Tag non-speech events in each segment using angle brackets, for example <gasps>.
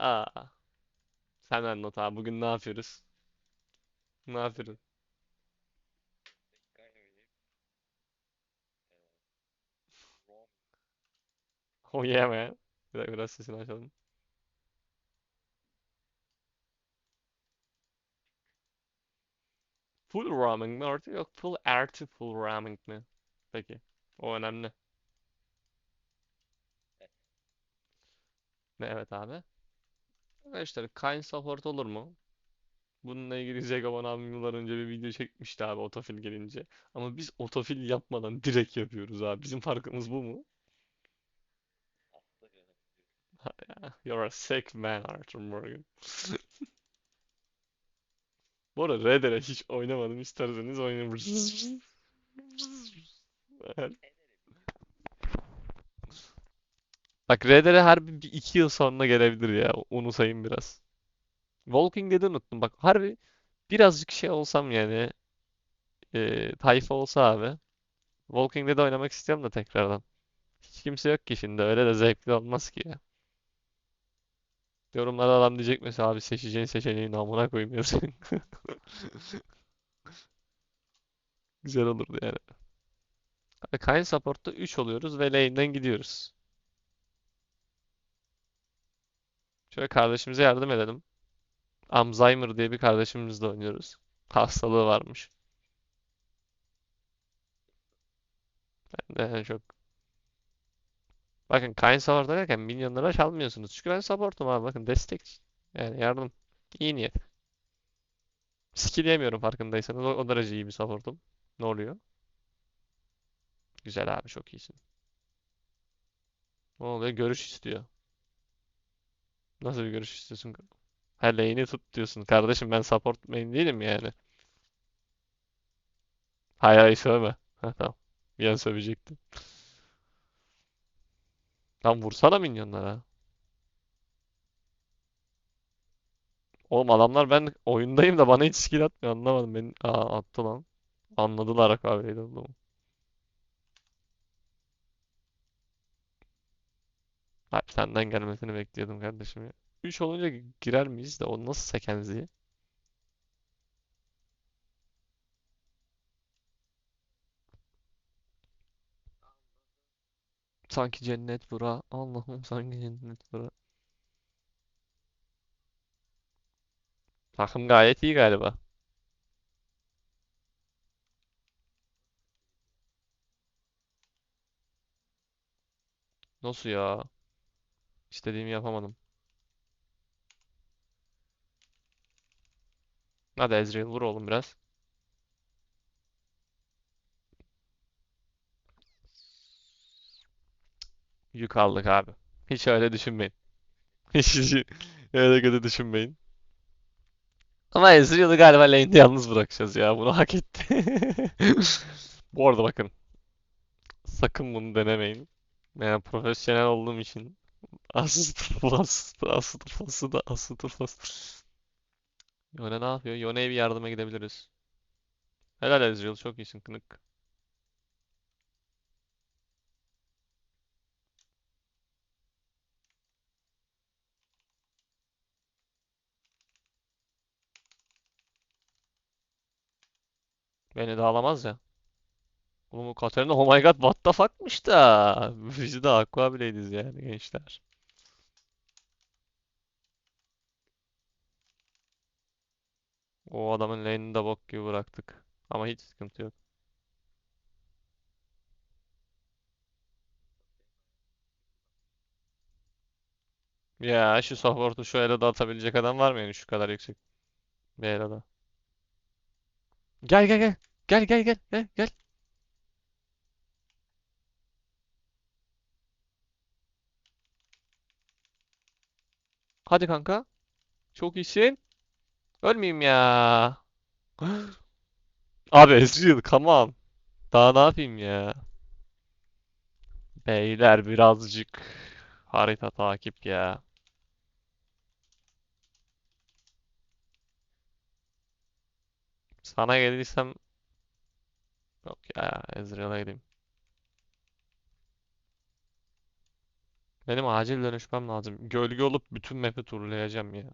A, S, A. Senden not abi. Bugün ne yapıyoruz? Ne Rom. Oh yeah man. Bir dakika biraz sesini açalım. Full roaming mi artık yok full artı full roaming mi? Peki. O önemli. Evet. Ne evet abi? Arkadaşlar Kain support olur mu? Bununla ilgili Zegaban abim yıllar önce bir video çekmişti abi otofil gelince. Ama biz otofil yapmadan direkt yapıyoruz abi. Bizim farkımız bu mu? <laughs> You're a sick man Arthur Morgan. <laughs> Bu arada Red Dead'e hiç oynamadım. İsterseniz oynayın. <laughs> Evet. Bak Dead'e harbi bir iki yıl sonra gelebilir ya. Onu biraz. Walking Dead'i unuttum. Bak harbi birazcık şey olsam yani e, tayfa olsa abi. Walking Dead oynamak istiyorum da tekrardan. Hiç kimse yok ki şimdi. Öyle de zevkli olmaz ki ya. Yorumlarda adam diyecek mesela abi seçeceğin seçeneğin amına koyayım yazın. <laughs> Güzel olurdu yani. Kayn Support'ta 3 oluyoruz ve lane'den gidiyoruz. Şöyle kardeşimize yardım edelim. Alzheimer diye bir kardeşimizle oynuyoruz. Hastalığı varmış. Ben de çok... Bakın Kayn Support'a derken minyonlara çalmıyorsunuz. Çünkü ben support'um abi. Bakın destek. Yani yardım. İyi niyet. Skill farkındaysanız. O, o derece iyi bir support'um. Ne oluyor? Güzel abi çok iyisin. Ne oluyor? Görüş istiyor. Nasıl bir görüş istiyorsun? Ha lane'i tut diyorsun. Kardeşim ben support main değilim yani. Hayır hayır sövme. Ha tamam. Bir an sövecektim. Lan vursana minyonlara. Oğlum adamlar ben oyundayım da bana hiç skill atmıyor anlamadım. Beni Aa, attı lan. Anladılar akabeyi oğlum. Hayır, senden gelmesini bekliyordum kardeşim ya. 3 olunca girer miyiz de o nasıl sekenzi? Sanki cennet bura. Allah'ım sanki cennet bura. Takım gayet iyi galiba. Nasıl ya? İstediğimi yapamadım. Hadi Ezreal vur oğlum biraz. Yük aldık abi. Hiç öyle düşünmeyin. <laughs> Hiç, öyle kötü düşünmeyin. Ama Ezreal'ı galiba lane'de yalnız bırakacağız ya. Bunu hak etti. <laughs> Bu arada bakın. Sakın bunu denemeyin. Yani profesyonel olduğum için turfası da asıl turfası. Yone ne yapıyor? Yone'ye bir yardıma gidebiliriz. Helal Ezreal çok iyisin kınık. Beni de alamaz ya. Oğlum Katarina oh my god what the fuck'mış da. <laughs> Biz de Aqua Blade'iz yani gençler. O adamın lane'ini de bok gibi bıraktık. Ama hiç sıkıntı yok. Ya şu support'u şu arada atabilecek adam var mı yani şu kadar yüksek bir arada? Gel gel gel. Gel gel gel gel gel. Hadi kanka. Çok iyisin. Ölmeyeyim ya. <gasps> Abi Ezreal come on. Daha ne yapayım ya? Beyler birazcık harita takip ya. Sana gelirsem yok ya Ezreal'a gideyim. Benim acil dönüşmem lazım. Gölge olup bütün map'i turlayacağım ya.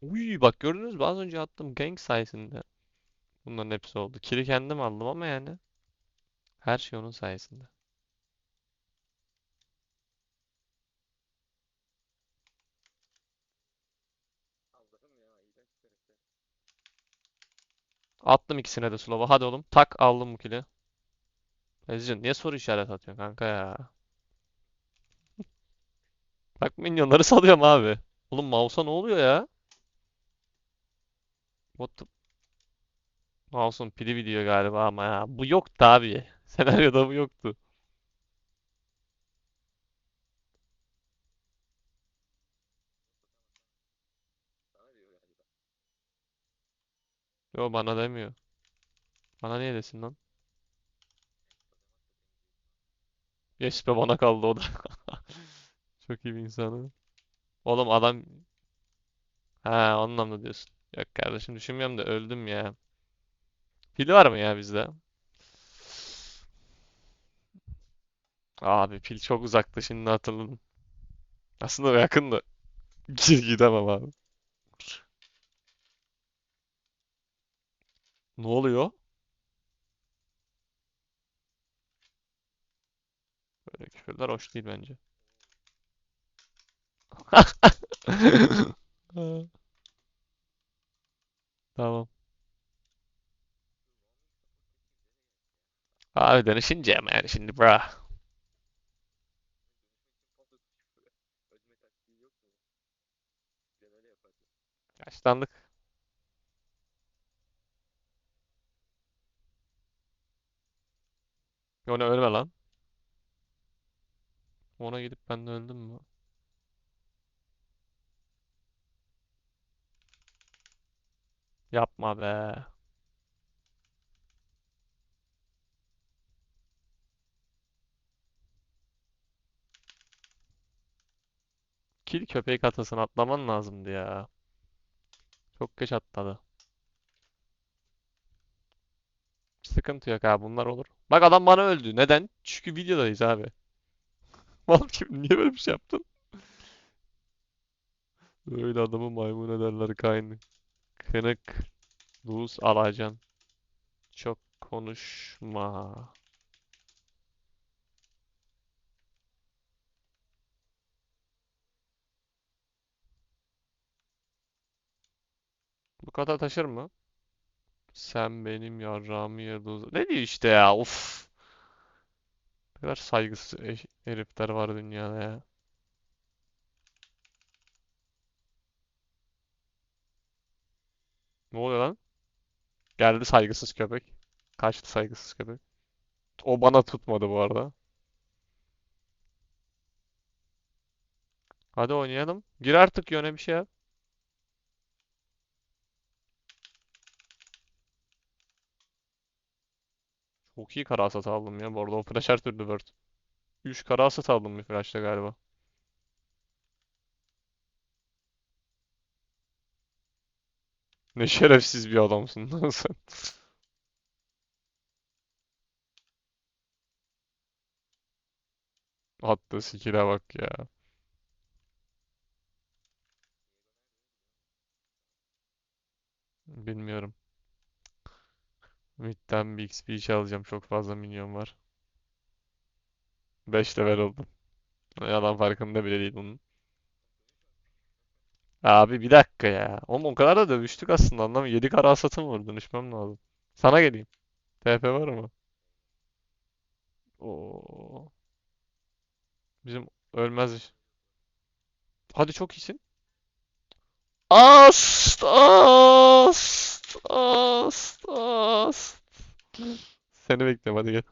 Uy bak gördünüz mü? Az önce attığım gank sayesinde. Bunların hepsi oldu. Kill'i kendim aldım ama yani. Her şey onun sayesinde. Attım ikisine de slow'a. Hadi oğlum. Tak aldım bu kill'i. Ezcan niye soru işaret atıyorsun kanka ya? Bak minyonları salıyorum abi. Oğlum mouse'a ne oluyor ya? What the... Mouse'un pili gidiyor galiba ama ya. Bu yoktu abi. <laughs> Senaryoda bu yoktu. Yo bana demiyor. Bana niye desin lan? Yes be bana kaldı o da. <laughs> Çok iyi bir insanı. Oğlum adam... Ha o anlamda diyorsun. Yok kardeşim düşünmüyorum da öldüm ya. Pil var mı ya bizde? Abi pil çok uzakta şimdi hatırladım. Aslında yakındı. Gidemem abi. Ne oluyor? Böyle küfürler hoş değil bence. <laughs> Tamam. Abi dönüşünce ama yani şimdi bra. Dönüşmek için fazla küfür. Ölme taktiği yok mu? Ben öyle yapardım. Yaşlandık. Ona ölme lan. Ona gidip ben de öldüm mü? Yapma be. Kil köpek atasını atlaman lazımdı ya. Çok geç atladı. Sıkıntı yok abi bunlar olur. Bak adam bana öldü. Neden? Çünkü videodayız abi. Mal kim? Niye böyle bir şey yaptın? Öyle adamı maymun ederler kaynı. Kınık. Luz alacan. Çok konuşma. Bu kadar taşır mı? Sen benim yarrağımı yerde uz- Ne diyor işte ya? Uf. Ne kadar saygısız herifler var dünyada ya. Ne oluyor lan? Geldi saygısız köpek. Kaçtı saygısız köpek. O bana tutmadı bu arada. Hadi oynayalım. Gir artık yöne bir şey yap. Çok iyi kara hasat aldım ya. Bu arada o flash her türlü word. 3 kara hasat aldım bir flash'ta galiba. Ne şerefsiz bir adamsın lan <laughs> sen. Attığı skill'e bak ya. Bilmiyorum. Mid'den bir XP çalacağım. Çok fazla minyon var. 5 level oldum. Yalan farkında bile değil bunun. Abi bir dakika ya. Oğlum o kadar da dövüştük aslında anlamı. 7 kara hasatım var. Dönüşmem lazım. Sana geleyim. TP var mı? Oo. Bizim ölmez. Hadi çok iyisin. Ast, ast, ast, ast. Seni bekliyorum hadi gel.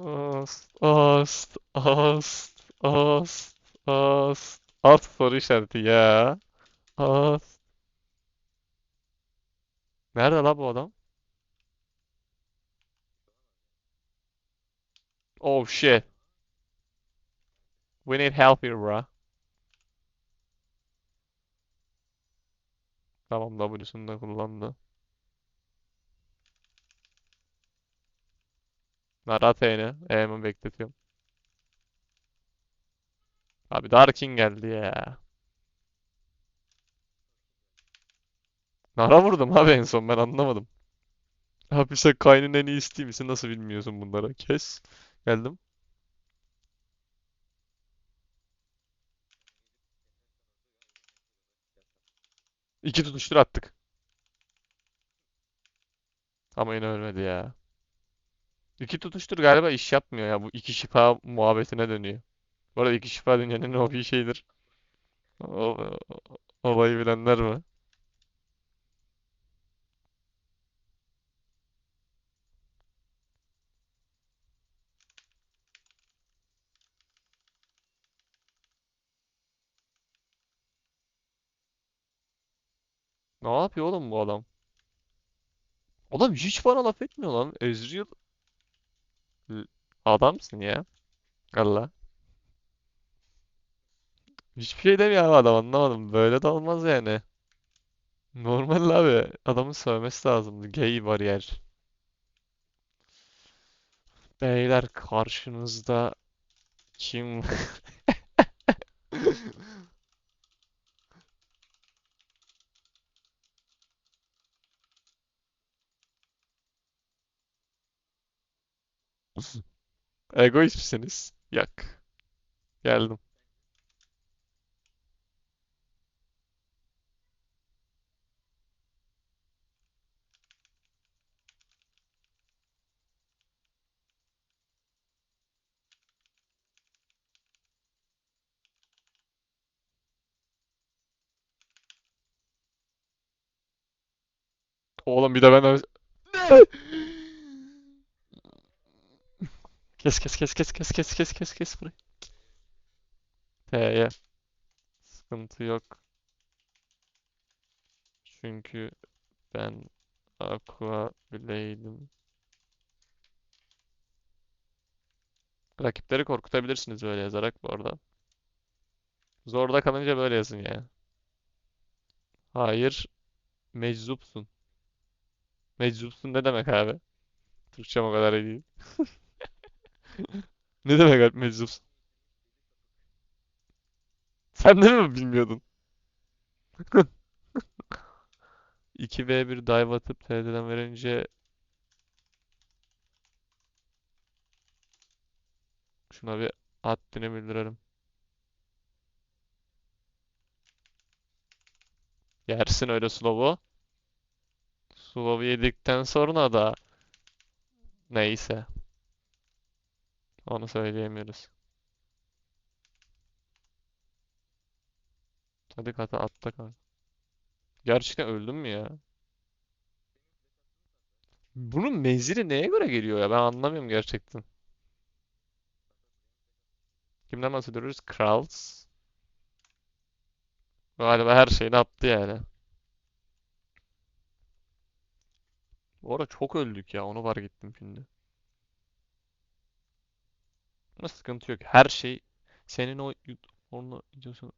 Ast, ast, ast, ast, ast. Alt soru işareti ya. Ast. Nerede la bu adam? Oh shit. We need help here, bro. Tamam W'sunu da kullandı. Narat E'ni. E'mi bekletiyorum. Abi Darkin geldi ya. Nara vurdum abi en son ben anlamadım. Abi sen Kayn'ın en iyi isteği misin? Nasıl bilmiyorsun bunları? Kes. Geldim. İki tutuştur attık. Ama yine ölmedi ya. İki tutuştur galiba iş yapmıyor ya. Bu iki şifa muhabbetine dönüyor. Bu arada iki şifa dünyanın o bir şeydir. O, o- olayı bilenler mi? Ne yapıyor oğlum bu adam? Oğlum hiç bana laf etmiyor lan. Ezreal adamsın ya. Allah. Hiçbir şey demiyor adam anlamadım. Böyle de olmaz yani. Normal abi. Adamın sövmesi lazımdı. Gay bariyer. Beyler karşınızda kim? <laughs> Egoist misiniz? Yak. Geldim. Oğlum bir de ben Kes kes kes kes kes kes kes kes kes burayı. T'ye. Sıkıntı yok. Çünkü ben Aqua Blade'im. Rakipleri korkutabilirsiniz böyle yazarak bu arada. Zorda kalınca böyle yazın ya. Hayır, meczupsun. Meczupsun ne demek abi? Türkçem o kadar iyi değil. <laughs> <laughs> Ne demek abi meczupsun? Sen de mi bilmiyordun? <laughs> 2v1 dive atıp TD'den verince şuna bir haddini bildirelim. Yersin öyle slow'u. Slow'u yedikten sonra da neyse. Onu söyleyemiyoruz. Hadi kata atla kanka. Gerçekten öldün mü ya? Bunun menzili neye göre geliyor ya? Ben anlamıyorum gerçekten. Kimden bahsediyoruz? Krals. Galiba her şeyini attı yani. Bu arada çok öldük ya. Onu fark ettim şimdi. Ama sıkıntı yok. Her şey senin o onu diyorsun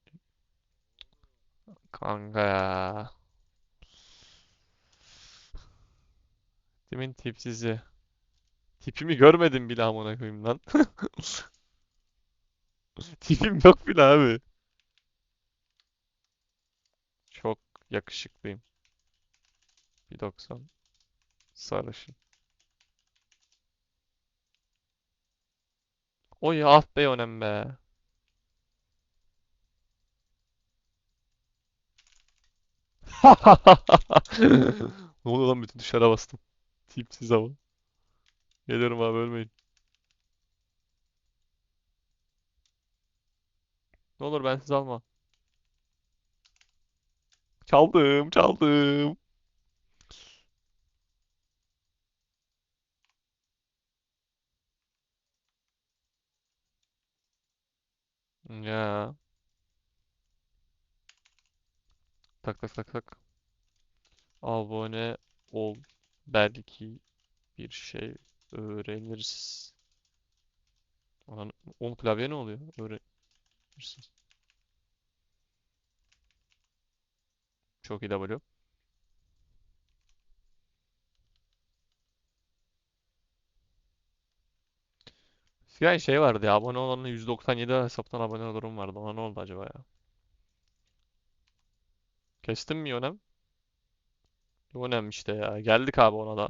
kanka ya. Timin tipsizi. Tipimi görmedim bile amına koyayım lan. <laughs> Tipim yok bile abi. Çok yakışıklıyım. 1.90 sarışın. Oy ah be önem be. <laughs> Ne oluyor lan bütün dışarı bastım. Tipsiz ama. Geliyorum abi ölmeyin. Ne olur bensiz alma. Çaldım, çaldım. Ya. Tak tak tak tak. Abone ol. Belki bir şey öğreniriz. Anan, oğlum klavye ne oluyor? Öğrenirsin. Çok iyi W. Eskiden şey vardı ya abone olanın 197 hesaptan abone olurum vardı. Ona ne oldu acaba ya? Kestim mi Yonem? Yonem işte ya. Geldik abi ona da.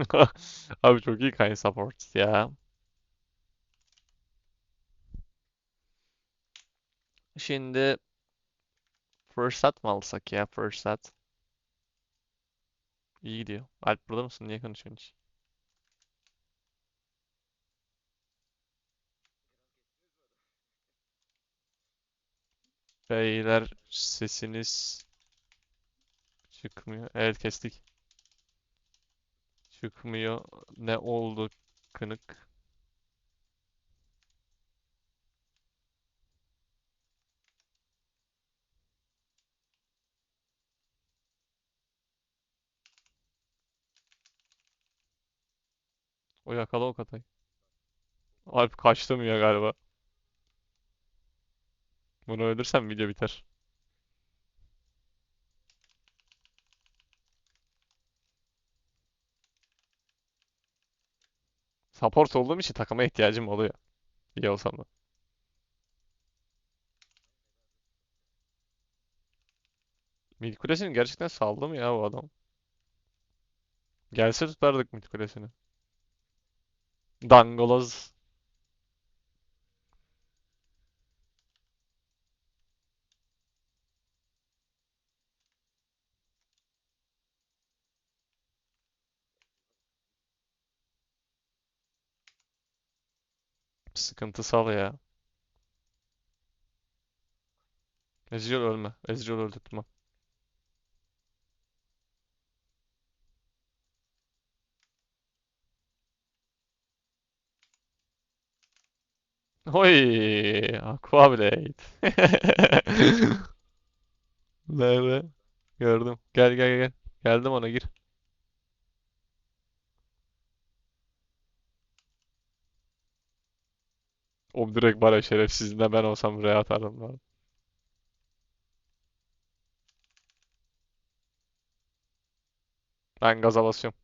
<laughs> Abi çok iyi Kayn support ya. Şimdi Fırsat mı alsak ya fırsat? İyi gidiyor. Alp burada mısın? Niye konuşuyorsun hiç? Beyler sesiniz çıkmıyor. Evet kestik. Çıkmıyor. Ne oldu kınık? O yakala o katayı. Alp kaçtım ya galiba. Bunu öldürsem video biter. Support olduğum için takıma ihtiyacım oluyor. İyi olsam da. Mid kulesini gerçekten saldı mı ya bu adam? Gelse tutardık mid kulesini. Dangoloz. Sıkıntısal ya. Ezreal ölme. Ezreal öldürtme. Oy, Aquablade. <laughs> Nerede? Gördüm. Gel gel gel. Geldim ona gir. O direkt bana şerefsizliğine ben olsam re atardım lan. Ben gaza basıyorum.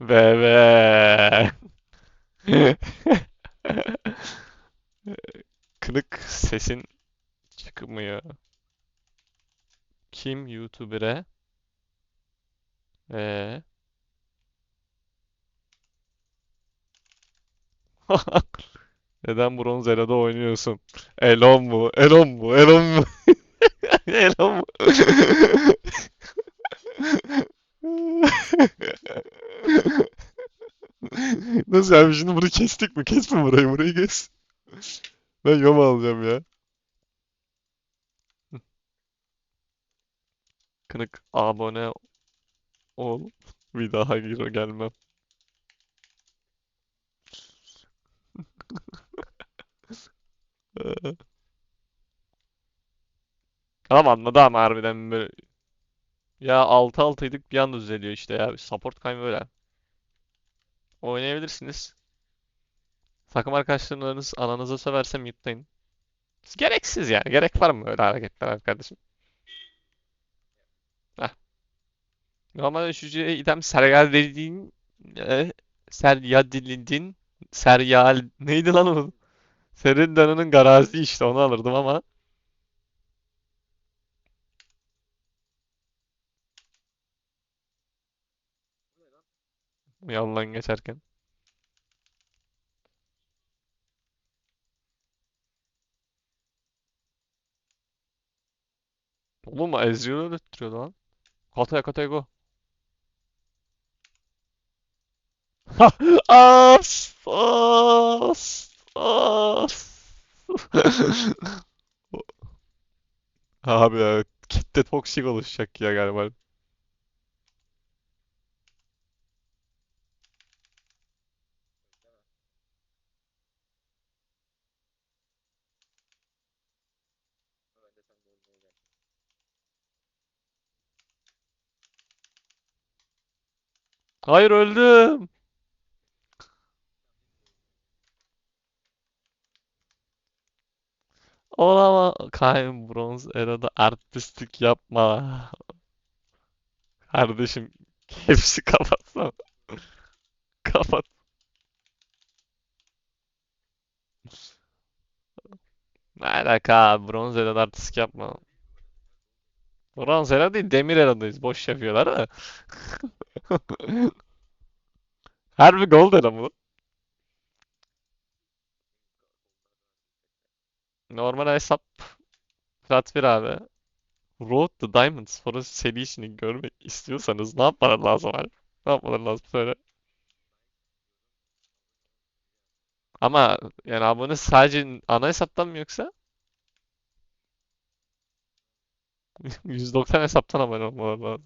Bebe. <laughs> Kınık sesin çıkmıyor. Kim YouTuber'e? Ee? <laughs> Neden Bronz Elo'da oynuyorsun? Elon mu? Elon mu? Elon mu? <laughs> Elon mu? <laughs> Nasıl abi şimdi bunu kestik mi? Kesme burayı, burayı kes. Ben yom alacağım ya. Kınık abone ol. Bir daha gir gelmem. <laughs> Tamam anladı ama harbiden böyle. Ya 6 altıydık bir anda düzeliyor işte ya. Support kayma böyle. Oynayabilirsiniz. Takım arkadaşlarınız ananıza söverse mute'layın. Gereksiz yani. Gerek var mı öyle hareketler arkadaşım? Normal düşücüye item sergiledin e, seryadilindin seryal neydi lan o? Serinda'nın garazi işte onu alırdım ama Bu ne lan? yandan geçerken. Oğlum Ezreal öldürtüyordu lan. Kataya kataya go. as, as, as. Abi ya, kitle toksik oluşacak ya galiba. Hayır öldüm. Olama. Kain bronz erada artistlik yapma. Kardeşim hepsi kapatsana. Kapat. Ne alaka abi? Bronz erada artistlik yapma. Bronz era değil demir eradayız. Boş yapıyorlar da. <laughs> Harbi gold era mı? Normal hesap. <laughs> Flat 1 abi. Road to Diamonds Forest serisini görmek istiyorsanız ne yapmaları lazım abi? Ne yapmaları lazım söyle. Ama yani abone sadece ana hesaptan mı yoksa? <laughs> 190 hesaptan abone olmaları lazım.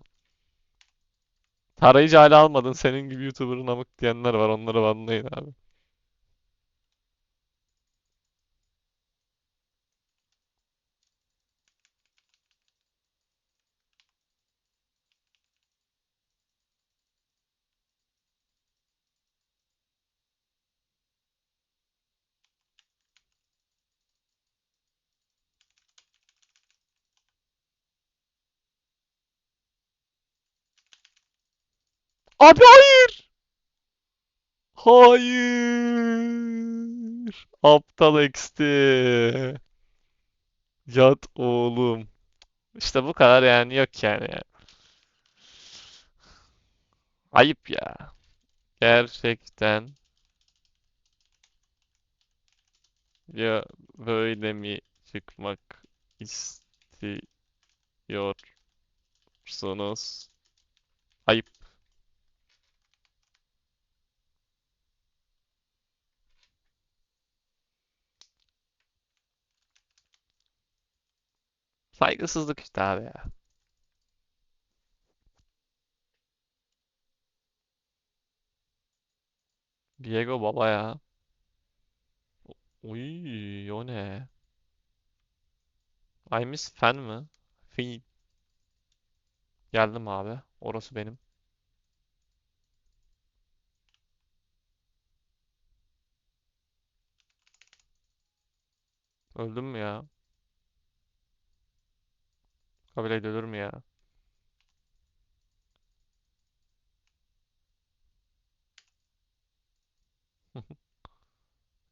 Tarayıcı hala almadın. Senin gibi YouTuber'ın amık diyenler var. Onları banlayın abi. Abi hayır! Hayır! Aptal XT. Yat oğlum. İşte bu kadar yani yok yani. Ayıp ya. Gerçekten ya böyle mi çıkmak istiyorsunuz? Ayıp. Saygısızlık işte abi ya. Diego baba ya. Uy, o ne? I miss fan mi? Fi. Geldim abi. Orası benim. Öldüm mü ya? Kabul edilir mi ya? <laughs>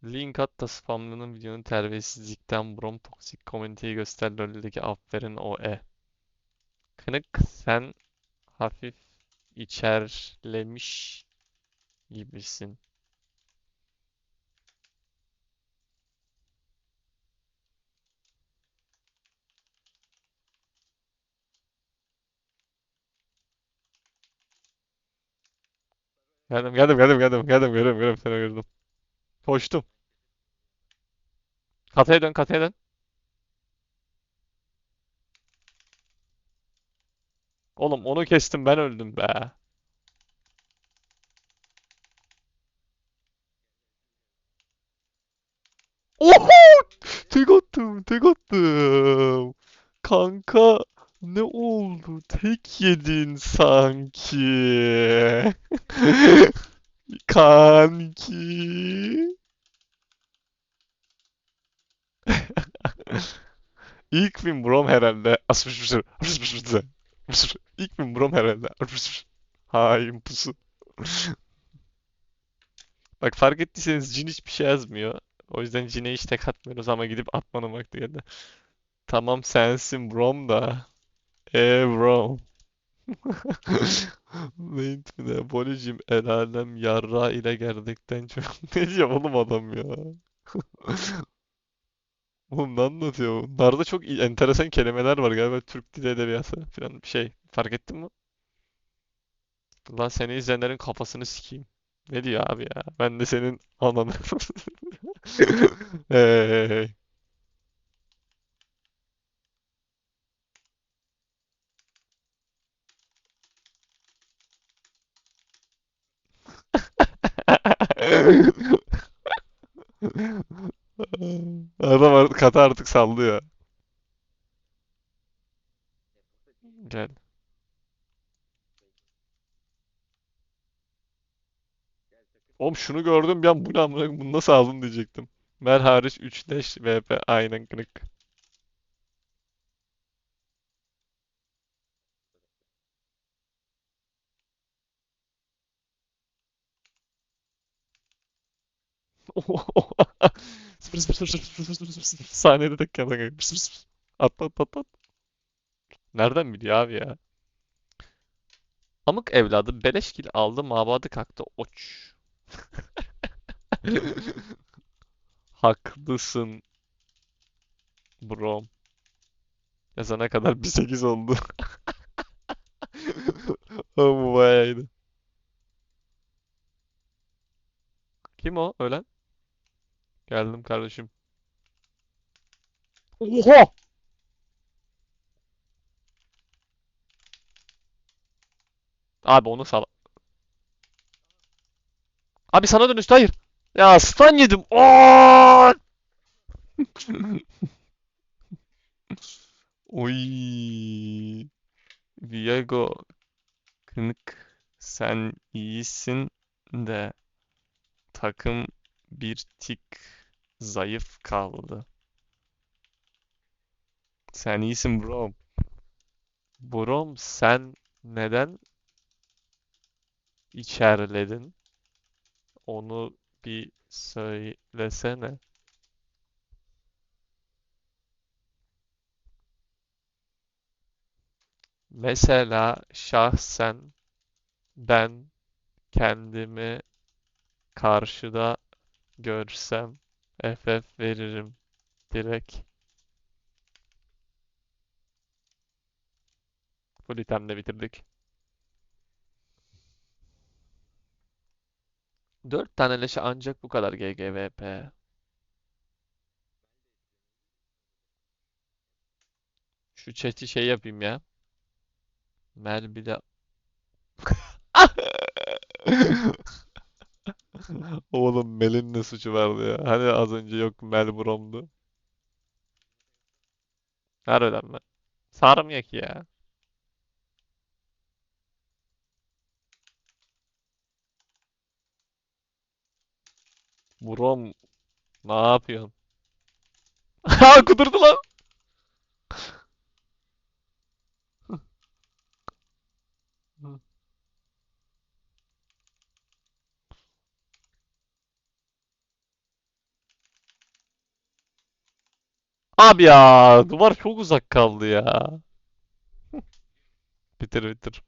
Link at da spamlanan videonun terbiyesizlikten brom toksik komüniteyi göster LoL'deki aferin o e. Kınık sen hafif içerlemiş gibisin. Geldim geldim geldim geldim geldim geldim geldim seni gördüm. Koştum. Kataya dön kataya dön. Oğlum onu kestim ben öldüm be. Oho! Tek attım, tek attım. Kanka ne oldu? Tek yedin sanki. <laughs> Kanki. İlk film Brom herhalde. Asmışmıştır. Asmışmıştır. İlk film Brom herhalde. Hain pusu. Bak fark ettiyseniz Jin hiçbir şey yazmıyor. O yüzden Jin'e hiç tek atmıyoruz ama gidip atmanın vakti geldi. Tamam sensin Brom da. Late mi ne? Bolicim el alem yarra ile gerdikten çok. <laughs> Ne diyor oğlum adam ya? <laughs> Oğlum ne anlatıyor? Bunlarda çok enteresan kelimeler var galiba Türk dili edebiyatı falan bir şey. Fark ettin mi? Lan seni izleyenlerin kafasını sikeyim. Ne diyor abi ya? Ben de senin ananı. <laughs> Hey. <laughs> Adam artık artık sallıyor. Gel. Oğlum şunu gördüm an bu ne bunu nasıl aldın diyecektim. Mer hariç 3 leş VP aynen kırık. <laughs> Sıfır sıfır sıfır sıfır sıfır sıfır sıfır sıfır. Saniyede yana kanka. Sıfır sıfır. At at at at. Nereden biliyor abi ya? Amık evladı beleşkil aldı mabadı kalktı oç. <laughs> Haklısın bro. Yazana kadar 1.8 oldu. <laughs> Ama bu bayağı iyiydi. Kim o ölen? Geldim kardeşim. Oha! Abi onu sal. Abi sana dönüştü hayır. Ya stun yedim. Oy. Viego Kınık sen iyisin de takım bir tık zayıf kaldı. Sen iyisin bro. Brom sen neden içerledin? Onu bir söylesene. Mesela şahsen ben kendimi karşıda görsem FF veririm direkt. Full itemle bitirdik. 4 tane leşe ancak bu kadar GGVP. Şu chat'i şey yapayım ya. Mel bir de <laughs> <laughs> <laughs> Oğlum Mel'in ne suçu vardı ya? Hani az önce yok Mel Brom'du. Harbiden mi? Sarmıyor ki ya. Brom ne yapıyorsun? <laughs> Ha kudurdu lan. Abi ya duvar çok uzak kaldı ya. <laughs> Bitir bitir.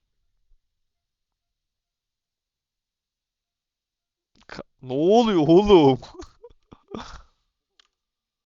Ka- ne oluyor oğlum? <laughs>